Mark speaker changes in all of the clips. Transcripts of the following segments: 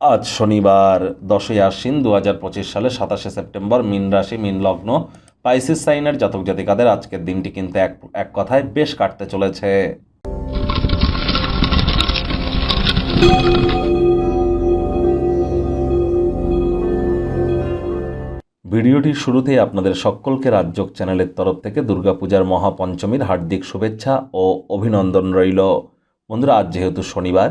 Speaker 1: আজ শনিবার, দশই আশ্বিন দু হাজার পঁচিশ সালে সাতাশে সেপ্টেম্বর মিন রাশি, মিন লগ্ন, পাইসিস সাইনের জাতক জাতিকাদের আজকের দিনটি কিন্তু এক এক কথায় বেশ কাটতে চলেছে। ভিডিওটির শুরুতেই আপনাদের সকলকে রাজ্যক চ্যানেলের তরফ থেকে দুর্গাপূজার মহাপঞ্চমীর হার্দিক শুভেচ্ছা ও অভিনন্দন রইল। বন্ধুরা, আজ যেহেতু শনিবার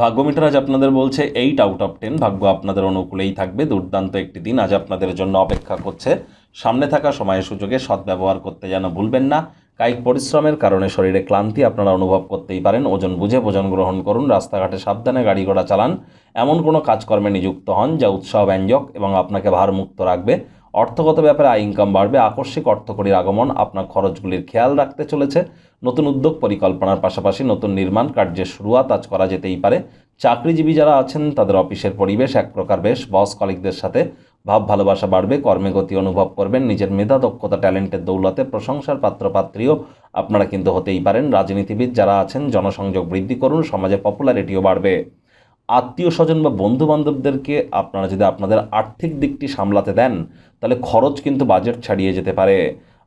Speaker 1: ভাগ্য মিটার আজ আপনাদের বলছে এইট আউট অফ টেন ভাগ্য আপনাদের অনুকূলেই থাকবে। দুর্দান্ত একটি দিন আজ আপনাদের জন্য অপেক্ষা করছে। সামনে থাকা সময়ের সুযোগে সদ্ব্যবহার করতে যেন ভুলবেন না। কায়িক পরিশ্রমের কারণে শরীরে ক্লান্তি আপনারা অনুভব করতেই পারেন। ওজন বুঝে ভোজন গ্রহণ করুন। রাস্তাঘাটে সাবধানে গাড়ি ঘোড়া চালান। এমন কোনো কাজকর্মে নিযুক্ত হন যা উৎসাহ ব্যঞ্জক এবং আপনাকে ভারমুক্ত রাখবে। অর্থগত ব্যাপারে আয় ইনকাম বাড়বে, আকস্মিক অর্থকরীর আগমন আপনার খরচগুলির খেয়াল রাখতে চলেছে। নতুন উদ্যোগ পরিকল্পনার পাশাপাশি নতুন নির্মাণ কার্যের শুরুয়াত আজ করা যেতেই পারে। চাকরিজীবী যারা আছেন, তাদের অফিসের পরিবেশ এক প্রকার বেশ বস কলিকদের সাথে ভাব ভালোবাসা বাড়বে কর্মে গতি অনুভব করবেন, নিজের মেধা, দক্ষতা, ট্যালেন্টের দৌলতে প্রশংসার পাত্রপাত্রীও আপনারা কিন্তু হতেই পারেন। রাজনীতিবিদ যারা আছেন, জনসংযোগ বৃদ্ধি করুন সমাজে পপুলারিটিও বাড়বে। আত্মীয় স্বজন বা বন্ধু বান্ধবদেরকে আপনারা যদি আপনাদের আর্থিক দিকটি সামলাতে দেন, তাহলে খরচ কিন্তু বাজেট ছাড়িয়ে যেতে পারে।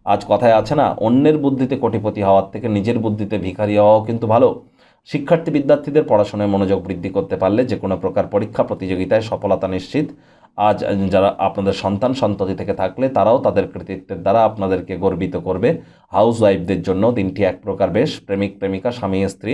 Speaker 1: আজ কথায় আছে না, অন্যের বুদ্ধিতে কোটিপতি হওয়ার থেকে নিজের বুদ্ধিতে ভিখারি হওয়াও কিন্তু ভালো। শিক্ষার্থী বিদ্যার্থীদের পড়াশোনায় মনোযোগ বৃদ্ধি করতে পারলে যে কোনো প্রকার পরীক্ষা প্রতিযোগিতায় সফলতা নিশ্চিত। আজ যারা আপনাদের সন্তান সন্ততি থেকে থাকলে তারাও তাদের কৃতিত্বের দ্বারা আপনাদেরকে গর্বিত করবে। হাউস ওয়াইফদের জন্য দিনটি এক প্রকার বেশ। প্রেমিক, প্রেমিকা, স্বামী, স্ত্রী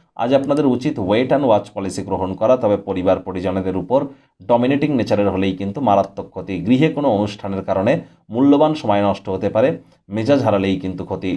Speaker 1: আজ আপনাদের উচিত ওয়েট অ্যান্ড ওয়াচ পলিসি গ্রহণ করা, তবে পরিবার পরিজনদের উপর ডমিনেটিং নেচারের হলেই কিন্তু মারাত্মক ক্ষতি। গৃহে কোনো অনুষ্ঠানের কারণে মূল্যবান সময় নষ্ট হতে পারে, মেজাজ হারালেই কিন্তু ক্ষতি।